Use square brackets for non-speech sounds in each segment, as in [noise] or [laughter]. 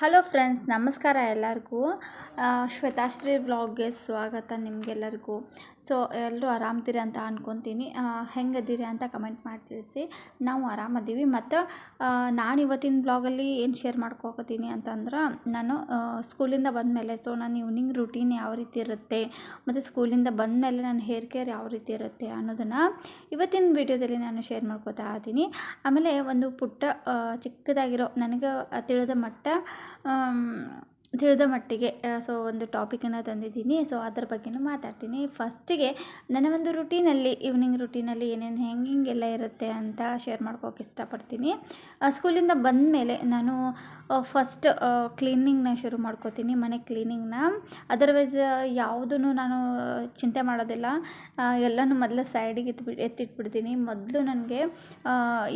Hello friends, ನಮಸ್ಕಾರ ಎಲ್ಲರಿಗೂ. ಶ್ವೇತಾಶ್ರೀ ವ್ಲಾಗ್ಗೆ ಸ್ವಾಗತ ನಿಮಗೆಲ್ಲರಿಗೂ. ಸೊ, ಎಲ್ಲರೂ ಆರಾಮ್ತೀರಿ ಅಂತ ಅಂದ್ಕೊತೀನಿ ಹೆಂಗದಿರಿ ಅಂತ ಕಮೆಂಟ್ ಮಾಡಿ ತಿಳಿಸಿ. ನಾವು ಆರಾಮದೀವಿ. ಮತ್ತು ನಾನು ಇವತ್ತಿನ ಬ್ಲಾಗಲ್ಲಿ ಏನು ಶೇರ್ ಮಾಡ್ಕೋತೀನಿ ಅಂತಂದ್ರೆ, ನಾನು ಸ್ಕೂಲಿಂದ ಬಂದಮೇಲೆ, ಸೊ ನಾನು ಈವ್ನಿಂಗ್ ರುಟೀನ್ ಯಾವ ರೀತಿ ಇರುತ್ತೆ, ಮತ್ತು ಸ್ಕೂಲಿಂದ ಬಂದಮೇಲೆ ನನ್ನ ಹೇರ್ ಕೇರ್ ಯಾವ ರೀತಿ ಇರುತ್ತೆ ಅನ್ನೋದನ್ನು ಇವತ್ತಿನ ವಿಡಿಯೋದಲ್ಲಿ ನಾನು ಶೇರ್ ಮಾಡ್ಕೋತಾ ಇದ್ದೀನಿ ಆಮೇಲೆ ಒಂದು ಪುಟ್ಟ ಚಿಕ್ಕದಾಗಿರೋ, ನನಗೆ ತಿಳಿದ ಮಟ್ಟ um, ತಿಳಿದ ಮಟ್ಟಿಗೆ ಸೊ ಒಂದು ಟಾಪಿಕನ್ನು ತಂದಿದ್ದೀನಿ. ಸೊ ಅದ್ರ ಬಗ್ಗೆನೂ ಮಾತಾಡ್ತೀನಿ. ಫಸ್ಟಿಗೆ ನನ್ನ ಒಂದು ರುಟೀನಲ್ಲಿ ಈವ್ನಿಂಗ್ ರುಟೀನಲ್ಲಿ ಏನೇನು ಹೆಂಗೆ ಹಿಂಗೆಲ್ಲ ಇರುತ್ತೆ ಅಂತ ಶೇರ್ ಮಾಡ್ಕೋಕೆ ಇಷ್ಟಪಡ್ತೀನಿ. ಸ್ಕೂಲಿಂದ ಬಂದ ಮೇಲೆ ನಾನು ಫಸ್ಟ್ ಕ್ಲೀನಿಂಗ್ನ ಶುರು ಮಾಡ್ಕೋತೀನಿ, ಮನೆ ಕ್ಲೀನಿಂಗ್ನ ಅದರ್ವೈಸ್ ಯಾವುದೂ ನಾನು ಚಿಂತೆ ಮಾಡೋದಿಲ್ಲ. ಎಲ್ಲನೂ ಮೊದಲು ಸೈಡಿಗೆ ಎತ್ಬಿಟ್ಟು ಎತ್ತಿಟ್ಬಿಡ್ತೀನಿ. ಮೊದಲು ನನಗೆ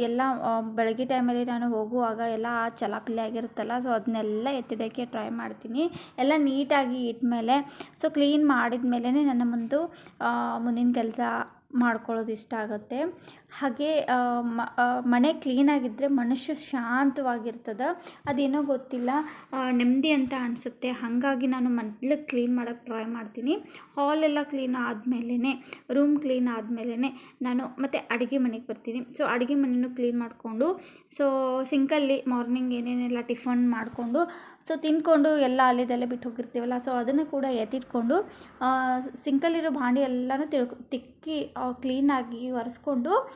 ಎಲ್ಲ ಬೆಳಗ್ಗೆ ಟೈಮಲ್ಲಿ ನಾನು ಹೋಗುವಾಗ ಎಲ್ಲ ಚಲಾಪಿಲಿ ಆಗಿರುತ್ತಲ್ಲ ಸೊ ಅದನ್ನೆಲ್ಲ ಎತ್ತಿಡೋಕ್ಕೆ ಟ್ರೈ ಮಾಡ್ತೀನಿ. ಎಲ್ಲ ನೀಟಾಗಿ ಇಟ್ಮೇಲೆ ಸೊ ಕ್ಲೀನ್ ಮಾಡಿದ ಮೇಲೇ ನನ್ನ ಮುಂದೆ ಮುಂದಿನ ಕೆಲಸ ಮಾಡ್ಕೊಳ್ಳೋದು ಇಷ್ಟ ಆಗುತ್ತೆ. ಹಾಗೆ ಮನೆ ಕ್ಲೀನಾಗಿದ್ದರೆ ಮನುಷ್ಯ ಶಾಂತವಾಗಿರ್ತದೆ? ಅದೇನೋ ಗೊತ್ತಿಲ್ಲ. ನೆಮ್ಮದಿ ಅಂತ ಅನಿಸುತ್ತೆ. ಹಾಗಾಗಿ ನಾನು ಮೊದಲು ಕ್ಲೀನ್ ಮಾಡೋಕ್ಕೆ ಟ್ರೈ ಮಾಡ್ತೀನಿ. ಹಾಲೆಲ್ಲ ಕ್ಲೀನ್ ಆದಮೇಲೆ ರೂಮ್ ಕ್ಲೀನ್ ಆದಮೇಲೆ ನಾನು ಮತ್ತು ಅಡುಗೆ ಮನೆಗೆ ಬರ್ತೀನಿ. ಸೊ ಅಡುಗೆ ಮನೆಯೂ ಕ್ಲೀನ್ ಮಾಡಿಕೊಂಡು ಸೊ ಸಿಂಕಲ್ಲಿ ಮಾರ್ನಿಂಗ್ ಏನೇನೆಲ್ಲ ಟಿಫನ್ ಮಾಡಿಕೊಂಡು ಸೊ ತಿನ್ಕೊಂಡು ಎಲ್ಲ ಅಲ್ಲಿದೆಲ್ಲ ಬಿಟ್ಟು ಹೋಗಿರ್ತೀವಲ್ಲ ಸೊ ಅದನ್ನು ಕೂಡ ಎತ್ತಿಟ್ಕೊಂಡು ಸಿಂಕಲ್ಲಿರೋ ಭಾಂಡೆ ಎಲ್ಲನೂ ತಿಳ್ಕೊ, ತಿಕ್ಕಿ ಕ್ಲೀನಾಗಿ ಒರೆಸ್ಕೊಂಡು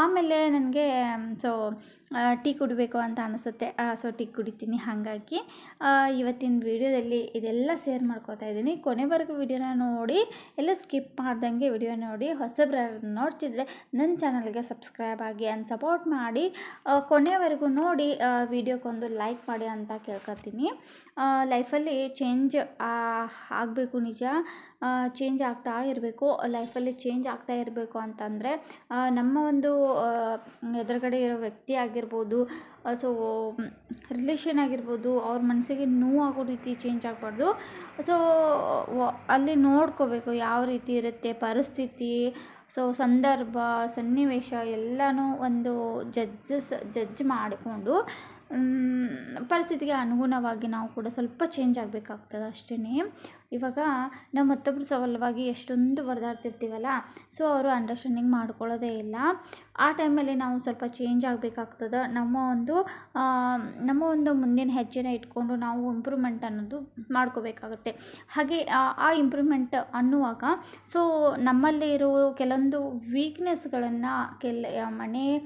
ಆಮೇಲೆ ನನಗೆ, ಸೊ ಟೀ ಕುಡಿಬೇಕು ಅಂತ ಅನಿಸುತ್ತೆ. ಸೊ, ಟೀ ಕುಡಿತೀನಿ. ಹಾಗಾಗಿ ಇವತ್ತಿನ ವಿಡಿಯೋದಲ್ಲಿ ಇದೆಲ್ಲ ಶೇರ್ ಮಾಡ್ಕೋತಾ ಇದ್ದೀನಿ. ಕೊನೆವರೆಗೂ ವೀಡಿಯೋನ ನೋಡಿ, ಎಲ್ಲ ಸ್ಕಿಪ್ ಮಾಡ್ದಂಗೆ ವಿಡಿಯೋ ನೋಡಿ ಹೊಸಬ್ರ ನೋಡ್ತಿದ್ರೆ ನನ್ನ ಚಾನಲ್ಗೆ ಸಬ್ಸ್ಕ್ರೈಬ್ ಆಗಿ ಆ್ಯಂಡ್ ಸಪೋರ್ಟ್ ಮಾಡಿ. ಕೊನೆವರೆಗೂ ನೋಡಿ ವೀಡಿಯೋಕ್ಕೊಂದು ಲೈಕ್ ಮಾಡಿ ಅಂತ ಕೇಳ್ಕೊತೀನಿ. ಲೈಫಲ್ಲಿ ಚೇಂಜ್ ಆಗಬೇಕು ನಿಜ. ಚೇಂಜ್ ಆಗ್ತಾ ಇರಬೇಕು. ಲೈಫಲ್ಲಿ ಚೇಂಜ್ ಆಗ್ತಾ ಇರಬೇಕು ಅಂತಂದರೆ ನಮ್ಮ ಒಂದು ಎದುರುಗಡೆ ಇರೋ ವ್ಯಕ್ತಿ ಆಗಿರ್ಬೋದು ಸೊ ರಿಲೇಷನ್ ಆಗಿರ್ಬೋದು, ಅವ್ರ ಮನಸ್ಸಿಗೆ ನೋವಾಗೋ ರೀತಿ ಚೇಂಜ್ ಆಗಬಾರ್ದು. ಸೊ ಅಲ್ಲಿ ನೋಡ್ಕೋಬೇಕು ಯಾವ ರೀತಿ ಇರುತ್ತೆ ಪರಿಸ್ಥಿತಿ. ಸೊ ಸಂದರ್ಭ, ಸನ್ನಿವೇಶ ಎಲ್ಲನೂ ಒಂದು ಜಡ್ಜಸ್ ಜಡ್ಜ್ ಮಾಡಿಕೊಂಡು ಪರಿಸ್ಥಿತಿಗೆ ಅನುಗುಣವಾಗಿ ನಾವು ಕೂಡ ಸ್ವಲ್ಪ ಚೇಂಜ್ ಆಗಬೇಕಾಗ್ತದೆ ಅಷ್ಟೇ ಇವಾಗ ನಾವು ಮತ್ತೊಬ್ಬರು ಸವಾಲವಾಗಿ ಎಷ್ಟೊಂದು ಬರೆದಾಡ್ತಿರ್ತೀವಲ್ಲ ಸೊ ಅವರು ಅಂಡರ್ಸ್ಟ್ಯಾಂಡಿಂಗ್ ಮಾಡ್ಕೊಳ್ಳೋದೇ ಇಲ್ಲ. ಆ ಟೈಮಲ್ಲಿ ನಾವು ಸ್ವಲ್ಪ ಚೇಂಜ್ ಆಗಬೇಕಾಗ್ತದೆ. ನಮ್ಮ ಒಂದು ನಮ್ಮ ಒಂದು ಮುಂದಿನ ಹೆಜ್ಜೆನ ಇಟ್ಕೊಂಡು ನಾವು ಇಂಪ್ರೂವ್ಮೆಂಟ್ ಅನ್ನೋದು ಮಾಡ್ಕೋಬೇಕಾಗುತ್ತೆ. ಹಾಗೆ, ಆ- ಇಂಪ್ರೂವ್ಮೆಂಟ್ ಅನ್ನುವಾಗ ಸೊ ನಮ್ಮಲ್ಲಿ ಇರೋ ಕೆಲವೊಂದು ವೀಕ್ನೆಸ್ಗಳನ್ನು ಕೆಲ ಮನೆ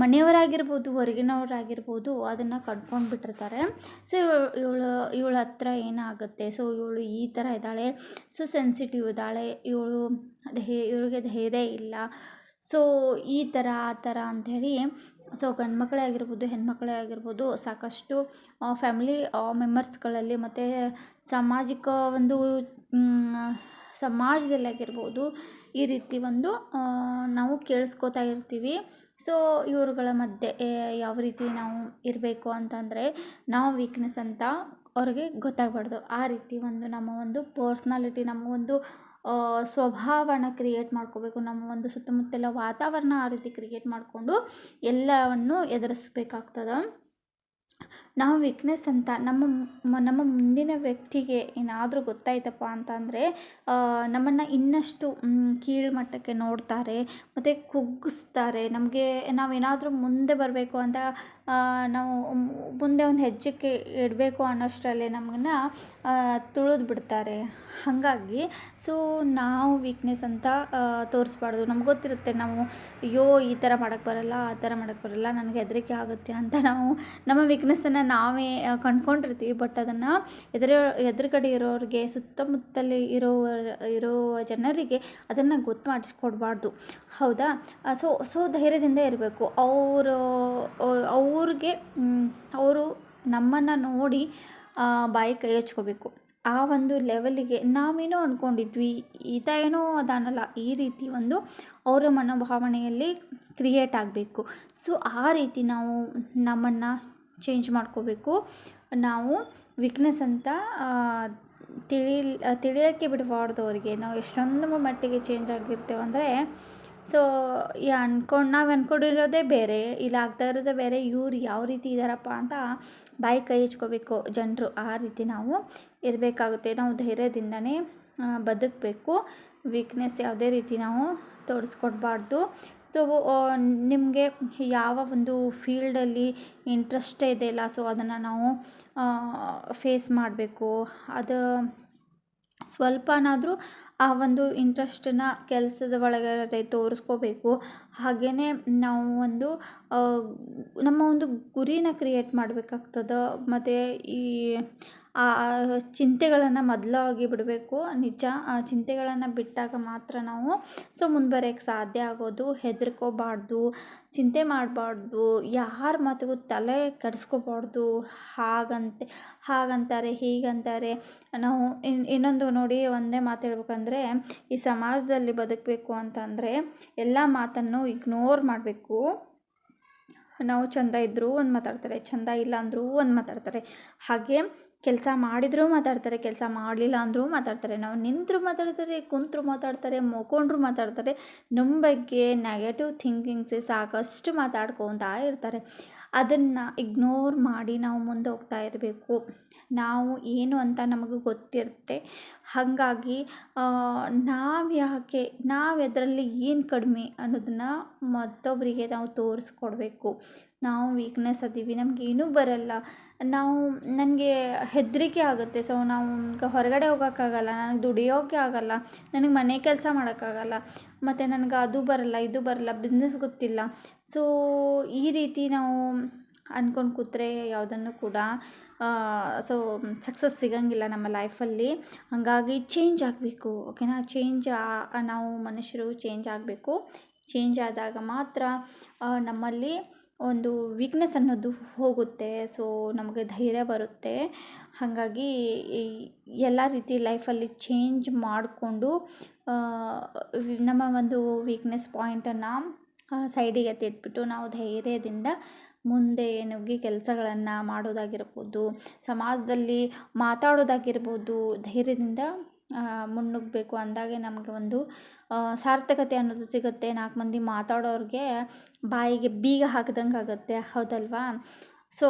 ಮನೆಯವರಾಗಿರ್ಬೋದು, ಹೊರಗಿನವರಾಗಿರ್ಬೋದು ಅದನ್ನು ಕಂಡ್ಕೊಂಡು ಬಿಟ್ಟಿರ್ತಾರೆ. ಸೊ ಇವಳು, ಇವಳ ಹತ್ರ ಏನಾಗುತ್ತೆ? ಸೊ ಇವಳು ಈ ಥರ ಇದ್ದಾಳೆ. ಸೊ ಸೆನ್ಸಿಟಿವ್ ಇದ್ದಾಳೆ. ಇವಳು ಧೈ ಇವಳಿಗೆ ಧೈರ್ಯ ಇಲ್ಲ. ಸೊ ಈ ಥರ ಆ ಥರ ಅಂಥೇಳಿ ಸೊ ಗಂಡು ಮಕ್ಕಳೇ ಆಗಿರ್ಬೋದು, ಹೆಣ್ಮಕ್ಳೇ ಆಗಿರ್ಬೋದು, ಸಾಕಷ್ಟು ಫ್ಯಾಮಿಲಿ ಮೆಂಬರ್ಸ್ಗಳಲ್ಲಿ ಮತ್ತು ಸಾಮಾಜಿಕ ಒಂದು ಸಮಾಜದಲ್ಲಿ ಆಗಿರ್ಬೋದು, ಈ ರೀತಿ ಒಂದು ನಾವು ಕೇಳಿಸ್ಕೊತಾ ಇರ್ತೀವಿ. ಸೊ ಇವರುಗಳ ಮಧ್ಯೆ ಯಾವ ರೀತಿ ನಾವು ಇರಬೇಕು ಅಂತಂದರೆ, ನಾವು ವೀಕ್ನೆಸ್ ಅಂತ ಅವ್ರಿಗೆ ಗೊತ್ತಾಗಬಾರ್ದು. ಆ ರೀತಿ ಒಂದು ನಮ್ಮ ಒಂದು ಪರ್ಸ್ನಾಲಿಟಿ ನಮ್ಮ ಒಂದು ಸ್ವಭಾವನ ಕ್ರಿಯೇಟ್ ಮಾಡ್ಕೋಬೇಕು. ನಮ್ಮ ಒಂದು ಸುತ್ತಮುತ್ತಲ ವಾತಾವರಣ ಆ ರೀತಿ ಕ್ರಿಯೇಟ್ ಮಾಡಿಕೊಂಡು ಎಲ್ಲವನ್ನು ಎದುರಿಸ್ಬೇಕಾಗ್ತದೆ. ನಾವು ವೀಕ್ನೆಸ್ ಅಂತ ನಮ್ಮ ನಮ್ಮ ಮುಂದಿನ ವ್ಯಕ್ತಿಗೆ ಏನಾದರೂ ಗೊತ್ತಾಯ್ತಪ್ಪ ಅಂತಂದರೆ ನಮ್ಮನ್ನು ಇನ್ನಷ್ಟು ಕೀಳು ಕೀಳ್ಮಟ್ಟಕ್ಕೆ ನೋಡ್ತಾರೆ, ಮತ್ತು ಕುಗ್ಗಿಸ್ತಾರೆ. ನಮಗೆ ನಾವೇನಾದರೂ ಮುಂದೆ ಬರಬೇಕು ಅಂತ ನಾವು ಮುಂದೆ ಒಂದು ಹೆಜ್ಜೆಗೆ ಇಡಬೇಕು ಅನ್ನೋಷ್ಟರಲ್ಲೇ ನಮ್ಮನ್ನು ತುಳಿದು ಬಿಡ್ತಾರೆ. ಹಾಗಾಗಿ ಸೊ ನಾವು ವೀಕ್ನೆಸ್ ಅಂತ ತೋರಿಸ್ಬಾರ್ದು. ನಮ್ಗೆ ಗೊತ್ತಿರುತ್ತೆ ನಾವು, ಅಯ್ಯೋ, ಈ ಥರ ಮಾಡೋಕ್ಕೆ ಬರಲ್ಲ, ಆ ಥರ ಮಾಡೋಕ್ಕೆ ಬರಲ್ಲ, ನನಗೆ ಹೆದರಿಕೆ ಆಗುತ್ತೆ ಅಂತ ನಾವು ನಮ್ಮ ವೀಕ್ನೆಸ್ಸನ್ನು ನಾವೇ ಕಂಡ್ಕೊಂಡಿರ್ತೀವಿ. ಬಟ್ ಅದನ್ನು ಎದುರು, ಎದುರುಗಡೆ ಇರೋರಿಗೆ, ಸುತ್ತಮುತ್ತಲಿ ಇರೋ ಇರೋ ಜನರಿಗೆ ಅದನ್ನು ಗೊತ್ತು ಮಾಡಿಸ್ಕೊಡ್ಬಾರ್ದು. ಹೌದಾ? ಸೊ ಸೊ ಧೈರ್ಯದಿಂದ ಇರಬೇಕು. ಅವರು ಅವ್ರಿಗೆ ಅವರು ನಮ್ಮನ್ನು ನೋಡಿ ಬಾಯಿ ಕೈ ಹಚ್ಕೋಬೇಕು. ಆ ಒಂದು ಲೆವೆಲಿಗೆ ನಾವೇನೋ ಅಂದ್ಕೊಂಡಿದ್ವಿ ಈತ ಏನೋ ಅದಾನಲ್ಲ, ಈ ರೀತಿ ಒಂದು ಅವರ ಮನೋಭಾವನೆಯಲ್ಲಿ ಕ್ರಿಯೇಟ್ ಆಗಬೇಕು. ಸೊ ಆ ರೀತಿ ನಾವು ನಮ್ಮನ್ನು ಚೇಂಜ್ ಮಾಡ್ಕೋಬೇಕು. ನಾವು ವೀಕ್ನೆಸ್ ಅಂತ ತಿಳಿ ತಿಳಿಯೋಕ್ಕೆ ಬಿಡಬಾರ್ದು ಅವರಿಗೆ ನಾವು ಎಷ್ಟೊಂದು ಮಟ್ಟಿಗೆ ಚೇಂಜ್ ಆಗಿರ್ತೇವೆ ಅಂದರೆ ಸೊ ಈ ಅನ್ಕೊಂಡು, ನಾವು ಅಂದ್ಕೊಂಡಿರೋದೇ ಬೇರೆ. ಇಲ್ಲಿ ಆಗ್ತಾ ಇರೋದೇ ಬೇರೆ. ಇವ್ರು ಯಾವ ರೀತಿ ಇದ್ದಾರಪ್ಪ ಅಂತ ಬಾಯಿ ಕೈ ಹಚ್ಕೋಬೇಕು. ಜನರು ಆ ರೀತಿ ನಾವು ಇರಬೇಕಾಗುತ್ತೆ. ನಾವು ಧೈರ್ಯದಿಂದನೇ ಬದುಕಬೇಕು. ವೀಕ್ನೆಸ್ ಯಾವುದೇ ರೀತಿ ನಾವು ತೋರಿಸ್ಕೊಡ್ಬಾರ್ದು. ಸೊ ನಿಮಗೆ ಯಾವ ಒಂದು ಫೀಲ್ಡಲ್ಲಿ ಇಂಟ್ರೆಸ್ಟ್ ಇದೆಯಲ್ಲ ಸೊ ಅದನ್ನು ನಾವು ಫೇಸ್ ಮಾಡಬೇಕು. ಅದು ಸ್ವಲ್ಪನಾದರೂ ಆ ಒಂದು ಇಂಟ್ರೆಸ್ಟನ್ನ ಕೆಲಸದ ಒಳಗಡೆ ತೋರಿಸ್ಕೋಬೇಕು. ಹಾಗೆಯೇ ನಾವು ಒಂದು ನಮ್ಮ ಒಂದು ಗುರಿನ ಕ್ರಿಯೇಟ್ ಮಾಡಬೇಕಾಗ್ತದೆ. ಮತ್ತು ಈ ಚಿಂತೆಗಳನ್ನು ಮೊದಲಾಗಿ ಬಿಡಬೇಕು. ನಿಜ, ಆ ಚಿಂತೆಗಳನ್ನು ಬಿಟ್ಟಾಗ ಮಾತ್ರ ನಾವು ಸೊ ಮುಂದುವರಿಯಕ್ಕೆ ಸಾಧ್ಯ ಆಗೋದು, ಹೆದರ್ಕೋಬಾರ್ದು, ಚಿಂತೆ ಮಾಡಬಾರ್ದು, ಯಾರ ಮಾತಿಗೂ ತಲೆ ಕೆಡಿಸ್ಕೋಬಾರ್ದು, ಹಾಗಂತೆ, ಹಾಗಂತಾರೆ, ಹೀಗಂತಾರೆ. ನಾವು ಇನ್ನೊಂದು ನೋಡಿ ಒಂದೇ ಮಾತು ಹೇಳ್ಬೇಕಂದ್ರೆ, ಈ ಸಮಾಜದಲ್ಲಿ ಬದುಕಬೇಕು ಅಂತಂದರೆ ಎಲ್ಲ ಮಾತನ್ನು ಇಗ್ನೋರ್ ಮಾಡಬೇಕು. ನಾವು ಚಂದ ಇದ್ದರೂ ಒಂದು ಮಾತಾಡ್ತಾರೆ ಚಂದ ಇಲ್ಲ ಅಂದರೂ ಒಂದು ಮಾತಾಡ್ತಾರೆ. ಹಾಗೆ ಕೆಲಸ ಮಾಡಿದರೂ ಮಾತಾಡ್ತಾರೆ, ಕೆಲಸ ಮಾಡಲಿಲ್ಲ ಅಂದರೂ ಮಾತಾಡ್ತಾರೆ. ನಾವು ನಿಂತರೂ ಮಾತಾಡ್ತಾರೆ, ಕುಂತರೂ ಮಾತಾಡ್ತಾರೆ, ಮಲ್ಕೊಂಡ್ರು ಮಾತಾಡ್ತಾರೆ. ನಮ್ಮ ಬಗ್ಗೆ ನೆಗೆಟಿವ್ ಥಿಂಕಿಂಗ್ಸೇ ಸಾಕಷ್ಟು ಮಾತಾಡ್ಕೊತಾ ಇರ್ತಾರೆ. ಅದನ್ನು ಇಗ್ನೋರ್ ಮಾಡಿ ನಾವು ಮುಂದೆ ಹೋಗ್ತಾ ಇರಬೇಕು. ನಾವು ಏನು ಅಂತ ನಮಗೆ ಗೊತ್ತಿರುತ್ತೆ. ಹಾಗಾಗಿ ನಾವು ಯಾಕೆ, ನಾವು ಅದರಲ್ಲಿ ಏನು ಕಡಿಮೆ ಅನ್ನೋದನ್ನ ಮತ್ತೊಬ್ಬರಿಗೆ ನಾವು ತೋರಿಸ್ಕೊಡ್ಬೇಕು. ನಾವು ವೀಕ್ನೆಸ್ ಅದೀವಿ ನಮಗೇನೂ ಬರಲ್ಲ. ನಾವು ನನಗೆ ಹೆದರಿಕೆ ಆಗುತ್ತೆ. ಸೊ ನಾವು ಹೊರಗಡೆ ಹೋಗೋಕ್ಕಾಗಲ್ಲ, ನನಗೆ ದುಡಿಯೋಕ್ಕೆ ಆಗಲ್ಲ, ನನಗೆ ಮನೆ ಕೆಲಸ ಮಾಡೋಕ್ಕಾಗಲ್ಲ, ಮತ್ತು ನನಗೆ ಅದು ಬರಲ್ಲ, ಇದು ಬರಲ್ಲ ಬಿಸ್ನೆಸ್ ಗೊತ್ತಿಲ್ಲ. ಸೊ ಈ ರೀತಿ ನಾವು ಅಂದ್ಕೊಂಡು ಕೂತ್ರೆ ಯಾವುದನ್ನು ಕೂಡ ಸೊ ಸಕ್ಸಸ್ ಸಿಗೋಂಗಿಲ್ಲ ನಮ್ಮ ಲೈಫಲ್ಲಿ ಹಾಗಾಗಿ ಚೇಂಜ್ ಆಗಬೇಕು ಓಕೆನಾ ಚೇಂಜ್ ನಾವು ಮನುಷ್ಯರು ಚೇಂಜ್ ಆಗಬೇಕು. ಚೇಂಜ್ ಆದಾಗ ಮಾತ್ರ ನಮ್ಮಲ್ಲಿ ಒಂದು ವೀಕ್ನೆಸ್ ಅನ್ನೋದು ಹೋಗುತ್ತೆ. ಸೊ ನಮಗೆ ಧೈರ್ಯ ಬರುತ್ತೆ. ಹಾಗಾಗಿ ಎಲ್ಲ ರೀತಿ ಲೈಫಲ್ಲಿ ಚೇಂಜ್ ಮಾಡಿಕೊಂಡು ನಮ್ಮ ಒಂದು ವೀಕ್ನೆಸ್ ಪಾಯಿಂಟನ್ನು ಸೈಡಿಗೆ ಎತ್ತಿಟ್ಬಿಟ್ಟು ನಾವು ಧೈರ್ಯದಿಂದ ಮುಂದೆ ನುಗ್ಗಿ ಕೆಲಸಗಳನ್ನು ಮಾಡೋದಾಗಿರ್ಬೋದು, ಸಮಾಜದಲ್ಲಿ ಮಾತಾಡೋದಾಗಿರ್ಬೋದು, ಧೈರ್ಯದಿಂದ ಮುನ್ನುಗ್ಗಬೇಕು ಅಂದಾಗೆ ನಮಗೆ ಒಂದು ಸಾರ್ಥಕತೆ ಅನ್ನೋದು ಸಿಗುತ್ತೆ. ನಾಲ್ಕು ಮಂದಿ ಮಾತಾಡೋರಿಗೆ ಬಾಯಿಗೆ ಬೀಗ ಹಾಕ್ದಂಗೆ ಆಗುತ್ತೆ. ಹೌದಲ್ವಾ? ಸೊ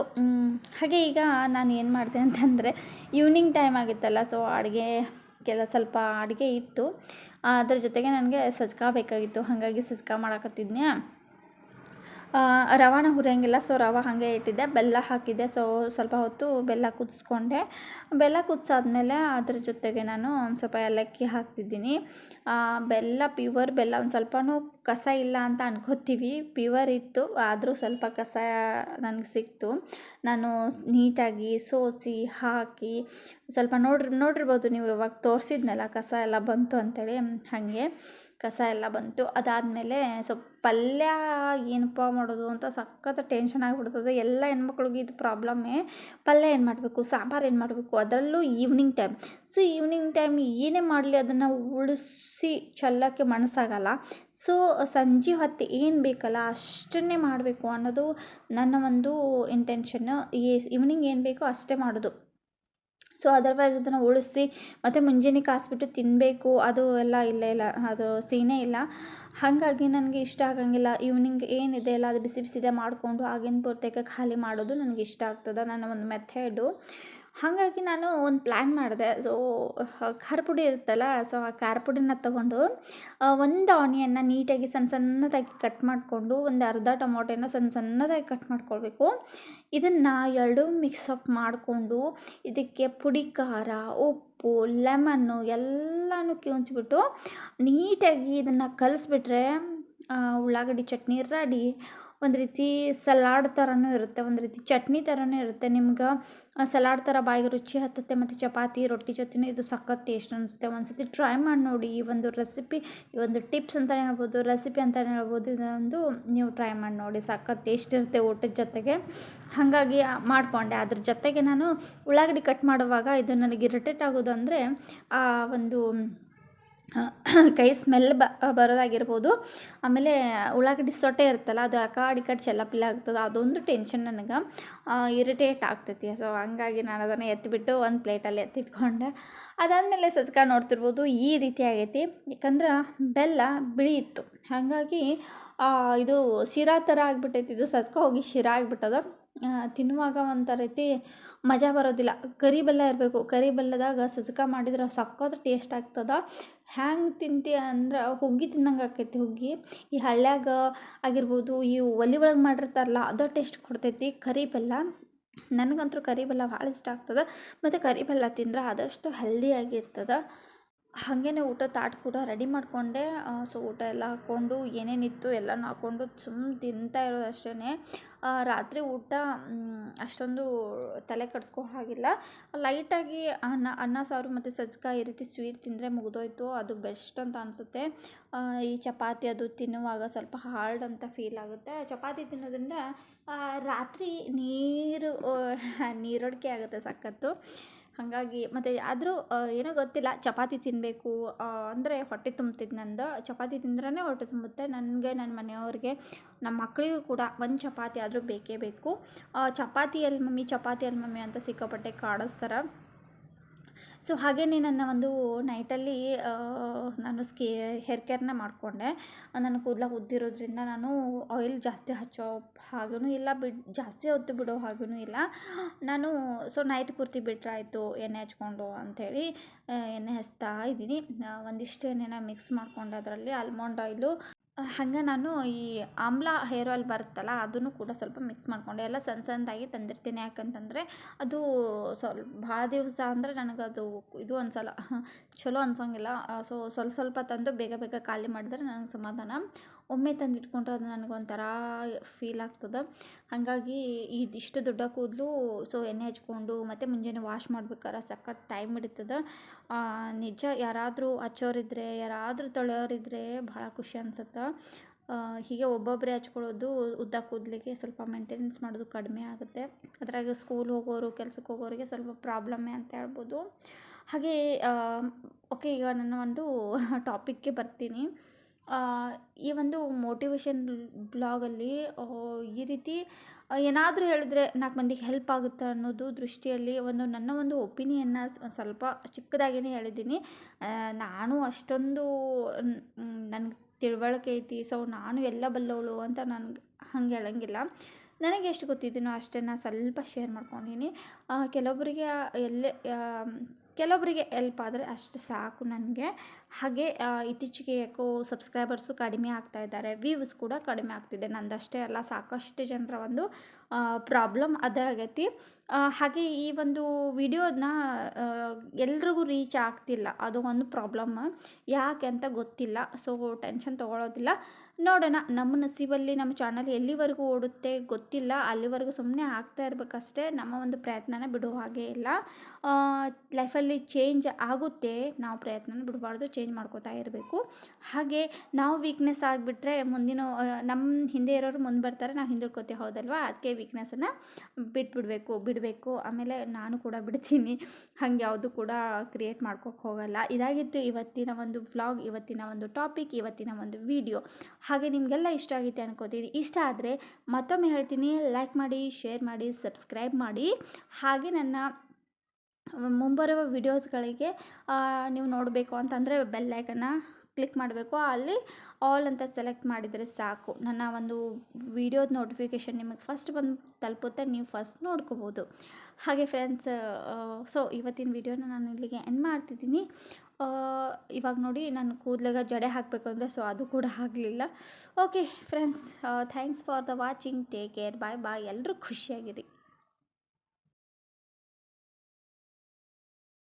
ಹಾಗೆ ಈಗ ನಾನು ಏನು ಮಾಡಿದೆ ಅಂತಂದರೆ ಈವ್ನಿಂಗ್ ಟೈಮ್ ಆಗಿತ್ತಲ್ಲ ಸೊ ಅಡುಗೆ ಕೆಲ ಸ್ವಲ್ಪ ಅಡುಗೆ ಇತ್ತು. ಅದ್ರ ಜೊತೆಗೆ ನನಗೆ ಸಜ್ಕ ಬೇಕಾಗಿತ್ತು. ಹಾಗಾಗಿ ಸಜ್ಕ ಮಾಡಕತ್ತಿದ್ನ್ಯಾ? ರವಾನ ಹುರಿಯಂಗಿಲ್ಲ. ಸೊ ರವೆ ಹಾಗೆ ಇಟ್ಟಿದ್ದೆ. ಬೆಲ್ಲ ಹಾಕಿದ್ದೆ. ಸೊ ಸ್ವಲ್ಪ ಹೊತ್ತು ಬೆಲ್ಲ ಕುದಿಸ್ಕೊಂಡೆ. ಬೆಲ್ಲ ಕುದಿಸಾದ್ಮೇಲೆ ಅದ್ರ ಜೊತೆಗೆ ನಾನು ಒಂದು ಸ್ವಲ್ಪ ಏಲಕ್ಕಿ ಹಾಕ್ತಿದ್ದೀನಿ. ಬೆಲ್ಲ ಪ್ಯೂವರ್ ಬೆಲ್ಲ. ಒಂದು ಸ್ವಲ್ಪನೂ ಕಸ ಇಲ್ಲ ಅಂತ ಅನ್ಕೋತೀವಿ. ಪ್ಯೂವರ್ ಇತ್ತು. ಆದರೂ ಸ್ವಲ್ಪ ಕಸ ನನಗೆ ಸಿಕ್ತು. ನಾನು ನೀಟಾಗಿ ಸೋಸಿ, ಹಾಕಿ ಸ್ವಲ್ಪ ನೋಡ್ರಿ, ನೋಡಿರ್ಬೋದು ನೀವು ಇವಾಗ ತೋರಿಸಿದ್ನಲ್ಲ ಕಸ ಎಲ್ಲ ಬಂತು ಅಂಥೇಳಿ ಹಾಗೆ. ಕಸ ಎಲ್ಲ ಬಂತು. ಅದಾದಮೇಲೆ ಸೊ ಪಲ್ಯ ಏನಪ್ಪ ಮಾಡೋದು ಅಂತ ಸಖತ್ ಟೆನ್ಷನ್ ಆಗಿಬಿಡ್ತದೆ. ಎಲ್ಲ ಹೆಣ್ಮಕ್ಳಿಗೆ ಇದು ಪ್ರಾಬ್ಲಮ್ಮೇ ಪಲ್ಯ ಏನು ಮಾಡಬೇಕು? ಸಾಂಬಾರು ಏನು ಮಾಡಬೇಕು? ಅದರಲ್ಲೂ evening time so evening time ಏನೇ ಮಾಡಲಿ ಅದನ್ನು ಉಳಿಸಿ ಚೆಲ್ಲೋಕ್ಕೆ ಮನಸ್ಸಾಗಲ್ಲ. ಸೊ ಸಂಜೆ ಹೊತ್ತು ಏನು ಬೇಕಲ್ಲ ಅಷ್ಟನ್ನೇ ಮಾಡಬೇಕು ಅನ್ನೋದು ನನ್ನ ಒಂದು ಇಂಟೆನ್ಷನ್ ಈ ಈವ್ನಿಂಗ್ ಏನು ಬೇಕೋ ಅಷ್ಟೇ ಮಾಡೋದು. ಸೊ ಅದರ್ವೈಸ್ ಅದನ್ನು ಉಳಿಸಿ ಮತ್ತು ಮುಂಜಾನೆ ಕಾಸ್ಬಿಟ್ಟು ತಿನ್ನಬೇಕು ಅದು ಎಲ್ಲ ಇಲ್ಲೇ, ಇಲ್ಲ, ಅದು ಸೀನೇ ಇಲ್ಲ. ಹಾಗಾಗಿ ನನಗೆ ಇಷ್ಟ ಆಗಂಗಿಲ್ಲ. ಈವ್ನಿಂಗ್ ಏನಿದೆ ಅಲ್ಲ ಅದು ಬಿಸಿ ಬಿಸಿದೆ ಮಾಡಿಕೊಂಡು ಆಗಿನ ಪೂರ್ತಕ್ಕೆ ಖಾಲಿ ಮಾಡೋದು ನನಗೆ ಇಷ್ಟ ಆಗ್ತದೆ. ನನ್ನ ಒಂದು ಮೆಥೆಡು ಹಾಗಾಗಿ ನಾನು ಒಂದು ಪ್ಲ್ಯಾನ್ ಮಾಡಿದೆ. ಸೊ ಖಾರ ಪುಡಿ ಇರುತ್ತಲ್ಲ ಸೊ ಆ ಖಾರ ಪುಡಿನ ತೊಗೊಂಡು ಒಂದು ಆನಿಯನ್ನ ನೀಟಾಗಿ ಸಣ್ಣ ಸಣ್ಣದಾಗಿ ಕಟ್ ಮಾಡಿಕೊಂಡು, ಒಂದು ಅರ್ಧ ಟೊಮೊಟೊನ ಸಣ್ಣ ಸಣ್ಣದಾಗಿ ಕಟ್ ಮಾಡ್ಕೊಳ್ಬೇಕು. ಇದನ್ನು ಎರಡೂ ಮಿಕ್ಸಪ್ ಮಾಡಿಕೊಂಡು, ಇದಕ್ಕೆ ಪುಡಿ ಖಾರ, ಉಪ್ಪು ಲೆಮನ್ನು ಎಲ್ಲನೂ ಕಿವುಚ್ಬಿಟ್ಟು, ನೀಟಾಗಿ ಇದನ್ನು ಕಲಿಸ್ಬಿಟ್ರೆ ಉಳ್ಳಾಗಡ್ಡಿ ಚಟ್ನಿ ರೆಡಿ ಒಂದು ರೀತಿ ಸಲಾಡ್ ಥರನೂ ಇರುತ್ತೆ, ಒಂದು ರೀತಿ ಚಟ್ನಿ ಥರನೂ ಇರುತ್ತೆ. ನಿಮ್ಗೆ ಸಲಾಡ್ ಥರ ಬಾಯಿಗೆ ರುಚಿ ಹತ್ತುತ್ತೆ ಮತ್ತು ಚಪಾತಿ, ರೊಟ್ಟಿ ಜೊತೆನೂ ಇದು ಸಖತ್ ಟೇಸ್ಟ್ ಅನಿಸುತ್ತೆ. ಒಂದು ಸತಿ ಟ್ರೈ ಮಾಡಿ ನೋಡಿ, ಈ ಒಂದು ರೆಸಿಪಿ ಈ ಒಂದು ಟಿಪ್ಸ್ ಅಂತಲೇ ಹೇಳ್ಬೋದು ರೆಸಿಪಿ ಅಂತಲೇ ಹೇಳ್ಬೋದು, ಇದೊಂದು ನೀವು ಟ್ರೈ ಮಾಡಿ ನೋಡಿ. ಸಖತ್ ಟೇಸ್ಟ್ ಇರುತ್ತೆ ಊಟದ ಜೊತೆಗೆ. ಹಾಗಾಗಿ ಮಾಡಿಕೊಂಡೆ. ಅದ್ರ ಜೊತೆಗೆ ನಾನು ಉಳ್ಳಾಗಡ್ಡಿ ಕಟ್ ಮಾಡುವಾಗ ಇದು ನನಗೆ ಇರಿಟೇಟ್ ಆಗೋದು ಅಂದರೆ, ಆ ಒಂದು [coughs] ಕೈ ಸ್ಮೆಲ್ ಬ, ಬರೋದಾಗಿರ್ಬೋದು. ಆಮೇಲೆ ಉಳ್ಳಾಗಡ್ಡಿ ಸೊಟ್ಟೆ ಇರುತ್ತಲ್ಲ, ಅದು ಆ ಕಾಡು ಕಡೆ ಚೆಲ್ಲಾಪಿಲ್ಲ ಆಗ್ತದೆ. ಅದೊಂದು ಟೆನ್ಷನ್ ನನಗೆ. ಇರಿಟೇಟ್ ಆಗ್ತೈತಿ. ಸೊ ಹಂಗಾಗಿ ನಾನು ಅದನ್ನು ಎತ್ತಿಬಿಟ್ಟು ಒಂದು ಪ್ಲೇಟಲ್ಲಿ ಎತ್ತಿಟ್ಕೊಂಡೆ. ಅದಾದಮೇಲೆ ಸಜ್ಕ ನೋಡ್ತಿರ್ಬೋದು, ಈ ರೀತಿ ಆಗೈತಿ. ಯಾಕಂದ್ರೆ ಬೆಲ್ಲ ಬಿಳಿ ಇತ್ತು. ಹಾಗಾಗಿ ಇದು ಶಿರಾ ಥರ ಆಗಿಬಿಟ್ಟೈತಿ. ಇದು ಸಜ್ಕ ಹೋಗಿ ಶಿರಾ ಆಗಿಬಿಟ್ಟದ. ತಿನ್ನುವಾಗ ಒಂಥರ ರೀತಿ ಮಜಾ ಬರೋದಿಲ್ಲ. ಕರಿ ಬೆಲ್ಲ ಇರಬೇಕು. ಕರಿ ಬೆಲ್ಲದಾಗ ಸಜ್ಕ ಮಾಡಿದ್ರೆ ಸಖತ್ ಟೇಸ್ಟ್ ಆಗ್ತದೆ. ಹ್ಯಾಂಗೆ ತಿಂತಿ ಅಂದ್ರೆ ಹುಗ್ಗಿ ತಿನ್ನಂಗೆ ಆಕೈತಿ ಹುಗ್ಗಿ. ಈ ಹಳ್ಳ್ಯಾಗ ಆಗಿರ್ಬೋದು, ಈ ಒಲೆ ಒಳಗೆ ಮಾಡಿರ್ತಾರಲ್ಲ, ಅದು ಟೇಸ್ಟ್ ಕೊಡ್ತೈತಿ. ಕರಿ ಬೆಲ್ಲ ನನಗಂತೂ ಕರಿ ಬೆಲ್ಲ ಭಾಳ ಇಷ್ಟ ಆಗ್ತದೆ. ಮತ್ತು ಕರಿ ಬೆಲ್ಲ ತಿಂದ್ರೆ ಆದಷ್ಟು ಹೆಲ್ದಿಯಾಗಿರ್ತದೆ ಹಾಗೇನೆ ಊಟ ತಾಟ್ ಕೂಡ ರೆಡಿ ಮಾಡಿಕೊಂಡೆ. ಸೊ ಊಟ ಎಲ್ಲ ಹಾಕ್ಕೊಂಡು ಏನೇನಿತ್ತು ಎಲ್ಲನೂ ಹಾಕ್ಕೊಂಡು ಸುಮ್ ತಿಂತಾ ಇರೋದು ಅಷ್ಟೇ ರಾತ್ರಿ ಊಟ ಅಷ್ಟೊಂದು ತಲೆ ಕೆಡಿಸ್ಕೋ ಹಾಗಿಲ್ಲ. ಲೈಟಾಗಿ ಅನ್ನ ಅನ್ನ, ಸಾರು ಮತ್ತು ಸಜ್ಜಕ ಈ ರೀತಿ ಸ್ವೀಟ್ ತಿಂದರೆ ಮುಗಿದೋಯ್ತು. ಅದು ಬೆಸ್ಟ್ ಅಂತ ಅನಿಸುತ್ತೆ. ಈ ಚಪಾತಿ ಅದು ತಿನ್ನುವಾಗ ಸ್ವಲ್ಪ ಹಾರ್ಡ್ ಅಂತ ಫೀಲ್ ಆಗುತ್ತೆ. ಚಪಾತಿ ತಿನ್ನೋದ್ರಿಂದ ರಾತ್ರಿ ನೀರು ನೀರೊಡಿಕೆ ಆಗುತ್ತೆ ಸಖತ್ತು. ಹಾಗಾಗಿ ಮತ್ತು ಆದರೂ ಏನೋ ಗೊತ್ತಿಲ್ಲ, ಚಪಾತಿ ತಿನ್ನಬೇಕು ಅಂದರೆ ಹೊಟ್ಟೆ ತುಂಬ್ತಿತ್ತು ನಂದು, ಚಪಾತಿ ತಿಂದ್ರೇ ಹೊಟ್ಟೆ ತುಂಬುತ್ತೆ ನನಗೆ ನನ್ನ ಮನೆಯವ್ರಿಗೆ ನಮ್ಮ ಮಕ್ಕಳಿಗೂ ಕೂಡ ಒಂದು ಚಪಾತಿ ಆದರೂ ಬೇಕೇ ಬೇಕು. ಚಪಾತಿ ಎಲ್ಲಿ ಮಮ್ಮಿ ಚಪಾತಿ ಎಲ್ಲಿ ಮಮ್ಮಿ ಅಂತ ಸಿಕ್ಕಾಪಟ್ಟೆ ಕಾಡಿಸ್ತಾರೆ. ಸೊ ಹಾಗೇ ನನ್ನ ಒಂದು ನೈಟಲ್ಲಿ ನಾನು ಸ್ಕೇ, ಹೇರ್ ಕೇರ್ನ ಮಾಡಿಕೊಂಡೆ. ನನ್ನ ಕೂದಲ ಉದ್ದಿರೋದ್ರಿಂದ ನಾನು ಆಯಿಲ್ ಜಾಸ್ತಿ ಹಚ್ಚೋ ಹಾಗೂ ಇಲ್ಲ, ಬಿಡ್, ಜಾಸ್ತಿ ಹೊತ್ತು ಬಿಡೋ ಹಾಗೂ ಇಲ್ಲ. ನಾನು, ಸೊ ನೈಟ್ ಪೂರ್ತಿ ಬಿಟ್ಟರಾಯಿತು ಎಣ್ಣೆ ಹಚ್ಕೊಂಡು ಅಂಥೇಳಿ ಎಣ್ಣೆ ಹಚ್ತಾ ಇದ್ದೀನಿ. ಒಂದಿಷ್ಟು ಎಣ್ಣೆನ ಮಿಕ್ಸ್ ಮಾಡಿಕೊಂಡೆ ಅದರಲ್ಲಿ ಆಲ್ಮಂಡ್ ಆಯಿಲು ಹಂಗೆ ನಾನು ಈ ಆಮ್ಲ ಹೇರ್ ಆಯಿಲ್ ಬರುತ್ತಲ್ಲ, ಅದನ್ನು ಕೂಡ ಸ್ವಲ್ಪ ಮಿಕ್ಸ್ ಮಾಡಿಕೊಂಡೆ. ಎಲ್ಲ ಸಣ್ಣ ಸಣ್ಣದಾಗಿ ತಂದಿರ್ತೀನಿ. ಯಾಕಂತಂದರೆ ಅದು ಸ್ವಲ್ಪ ಭಾಳ ದಿವಸ ಅಂದರೆ ನನಗದು ಇದು ಅನ್ಸಲ್ಲ. [laughs] ಚಲೋ ಅನ್ಸೋಂಗಿಲ್ಲ. ಸೊ ಸ್ವಲ್ಪ ಸ್ವಲ್ಪ ತಂದು ಬೇಗ ಬೇಗ ಖಾಲಿ ಮಾಡಿದ್ರೆ ನನಗೆ ಸಮಾಧಾನ. ಒಮ್ಮೆ ತಂದಿಟ್ಕೊಂಡ್ರೆ ಅದು ನನಗೊಂಥರ ಫೀಲ್ ಆಗ್ತದೆ. ಹಾಗಾಗಿ ಇದಿಷ್ಟು ದೊಡ್ಡ ಕೂದಲು ಸೊ ಎಣ್ಣೆ ಹಚ್ಕೊಂಡು ಮತ್ತು ಮುಂಜಾನೆ ವಾಶ್ ಮಾಡ್ಬೇಕಾರೆ ಸಖತ್ ಟೈಮ್ ಹಿಡಿತದೆ. ನಿಜ ಯಾರಾದರೂ ಹಚ್ಚೋರಿದ್ರೆ ಯಾರಾದರೂ ತೊಳೆಯೋರಿದ್ರೆ ಭಾಳ ಖುಷಿ ಅನ್ಸುತ್ತೆ. ಹೀಗೆ ಒಬ್ಬೊಬ್ಬರೇ ಹಚ್ಕೊಳ್ಳೋದು ಉದ್ದ ಕೂದಲಿಗೆ ಸ್ವಲ್ಪ ಮೇಂಟೆನೆನ್ಸ್ ಮಾಡೋದು ಕಡಿಮೆ ಆಗುತ್ತೆ. ಅದರಾಗೆ ಸ್ಕೂಲ್ ಹೋಗೋರು ಕೆಲ್ಸಕ್ಕೆ ಹೋಗೋರಿಗೆ ಸ್ವಲ್ಪ ಪ್ರಾಬ್ಲಮ್ಮೇ ಅಂತ ಹೇಳ್ಬೋದು. ಹಾಗೆ ಓಕೆ ಈಗ ನನ್ನ ಒಂದು ಟಾಪಿಕ್ಗೆ ಬರ್ತೀನಿ. ಈ ಒಂದು ಮೋಟಿವೇಶನ್ ಬ್ಲಾಗಲ್ಲಿ ಈ ರೀತಿ ಏನಾದರೂ ಹೇಳಿದ್ರೆ ನಾಲ್ಕು ಮಂದಿಗೆ ಹೆಲ್ಪ್ ಆಗುತ್ತೆ ಅನ್ನೋದು ದೃಷ್ಟಿಯಲ್ಲಿ ಒಂದು ನನ್ನ ಒಂದು ಒಪಿನಿಯನ್ನ ಸ್ವಲ್ಪ ಚಿಕ್ಕದಾಗೇ ಹೇಳಿದ್ದೀನಿ. ನಾನು ಅಷ್ಟೊಂದು ನನ್ಗೆ ತಿಳುವಳಿಕೆ ಐತಿ ಸೊ ನಾನು ಎಲ್ಲ ಬಲ್ಲವಳು ಅಂತ ನನ್ಗೆ ಹಂಗೆ ಹೇಳಂಗಿಲ್ಲ. ನನಗೆ ಎಷ್ಟು ಗೊತ್ತಿದ್ದೀನೋ ಅಷ್ಟನ್ನು ಸ್ವಲ್ಪ ಶೇರ್ ಮಾಡ್ಕೊಂಡೀನಿ. ಕೆಲವೊಬ್ಬರಿಗೆ ಎಲ್ಲೇ ಕೆಲವೊಬ್ಬರಿಗೆ ಎಲ್ಪ್ ಆದರೆ ಅಷ್ಟು ಸಾಕು ನನಗೆ. ಹಾಗೆ ಇತ್ತೀಚೆಗೆ ಯಾಕೋ ಸಬ್ಸ್ಕ್ರೈಬರ್ಸು ಕಡಿಮೆ ಆಗ್ತಾ ಇದ್ದಾರೆ ವ್ಯೂವ್ಸ್ ಕೂಡ ಕಡಿಮೆ ಆಗ್ತಿದೆ. ನಂದಷ್ಟೇ ಅಲ್ಲ, ಸಾಕಷ್ಟು ಜನರ ಒಂದು ಪ್ರಾಬ್ಲಮ್ ಅದೇ ಆಗೈತಿ. ಹಾಗೆ ಈ ಒಂದು ವಿಡಿಯೋದನ್ನ ಎಲ್ರಿಗೂ ರೀಚ್ ಆಗ್ತಿಲ್ಲ. ಅದು ಒಂದು ಪ್ರಾಬ್ಲಮ್ ಯಾಕೆ ಅಂತ ಗೊತ್ತಿಲ್ಲ. ಸೊ ಟೆನ್ಷನ್ ತೊಗೊಳೋದಿಲ್ಲ. ನೋಡೋಣ, ನಮ್ಮ ನಸೀಬಲ್ಲಿ ನಮ್ಮ ಚಾನಲ್ ಎಲ್ಲಿವರೆಗೂ ಓಡುತ್ತೆ ಗೊತ್ತಿಲ್ಲ. ಅಲ್ಲಿವರೆಗೂ ಸುಮ್ಮನೆ ಆಗ್ತಾ ಇರಬೇಕಷ್ಟೇ. ನಮ್ಮ ಒಂದು ಪ್ರಯತ್ನನ ಬಿಡುವ ಹಾಗೆ ಇಲ್ಲ. ಲೈಫಲ್ಲಿ ಚೇಂಜ್ ಆಗುತ್ತೆ. ನಾವು ಪ್ರಯತ್ನನ ಬಿಡಬಾರ್ದು ಚೇಂಜ್ ಮಾಡ್ಕೋತಾ ಇರಬೇಕು. ಹಾಗೆ ನಾವು ವೀಕ್ನೆಸ್ ಆಗಿಬಿಟ್ರೆ ಮುಂದಿನ ನಮ್ಮ ಹಿಂದೆ ಇರೋರು ಮುಂದೆ ಬರ್ತಾರೆ, ನಾವು ಹಿಂದುಳ್ಕೋತೀವಿ, ಹೌದಲ್ವಾ? ಅದಕ್ಕೆ ವೀಕ್ನೆಸ್ಸನ್ನು ಬಿಟ್ಬಿಡಬೇಕು, ಬಿಡಬೇಕು. ಆಮೇಲೆ ನಾನು ಕೂಡ ಬಿಡ್ತೀನಿ. ಹಾಗೆ ಯಾವುದು ಕೂಡ ಕ್ರಿಯೇಟ್ ಮಾಡ್ಕೋಕ್ಕೆ ಹೋಗಲ್ಲ. ಇದಾಗಿತ್ತು ಇವತ್ತಿನ ಒಂದು ವ್ಲಾಗ್ ಇವತ್ತಿನ ಒಂದು ಟಾಪಿಕ್ ಇವತ್ತಿನ ಒಂದು ವಿಡಿಯೋ ಹಾಗೆ ನಿಮಗೆಲ್ಲ ಇಷ್ಟ ಆಗುತ್ತೆ ಅನ್ಕೋತೀನಿ. ಇಷ್ಟ ಆದರೆ ಮತ್ತೊಮ್ಮೆ ಹೇಳ್ತೀನಿ. ಲೈಕ್ ಮಾಡಿ ಶೇರ್ ಮಾಡಿ ಸಬ್ಸ್ಕ್ರೈಬ್ ಮಾಡಿ. ಹಾಗೆ ನನ್ನ ಮುಂಬರುವ ವಿಡಿಯೋಸ್ಗಳಿಗೆ ನೀವು ನೋಡಬೇಕು ಅಂತಂದರೆ ಬೆಲ್ಲೈಕನ್ನು ಕ್ಲಿಕ್ ಮಾಡಬೇಕು. ಅಲ್ಲಿ ಆಲ್ ಅಂತ ಸೆಲೆಕ್ಟ್ ಮಾಡಿದರೆ ಸಾಕು. ನನ್ನ ಒಂದು ವಿಡಿಯೋದ ನೋಟಿಫಿಕೇಷನ್ ನಿಮಗೆ ಫಸ್ಟ್ ಬಂದು ತಲುಪುತ್ತೆ. ನೀವು ಫಸ್ಟ್ ನೋಡ್ಕೋಬೋದು. ಹಾಗೆ ಫ್ರೆಂಡ್ಸ್ ಸೊ ಇವತ್ತಿನ ವಿಡಿಯೋನ ನಾನು ಇಲ್ಲಿಗೆ ಎಂಡ್ ಮಾಡ್ತಿದ್ದೀನಿ. ಇವಾಗ ನೋಡಿ ನಾನು ಕೂದಲಿಗೆ ಜಡೆ ಹಾಕಬೇಕು ಅಂದರೆ ಸೊ ಅದು ಕೂಡ ಆಗಲಿಲ್ಲ. Okay friends thanks for the watching take care bye bye ಎಲ್ಲರೂ ಖುಷಿಯಾಗಿರಿ.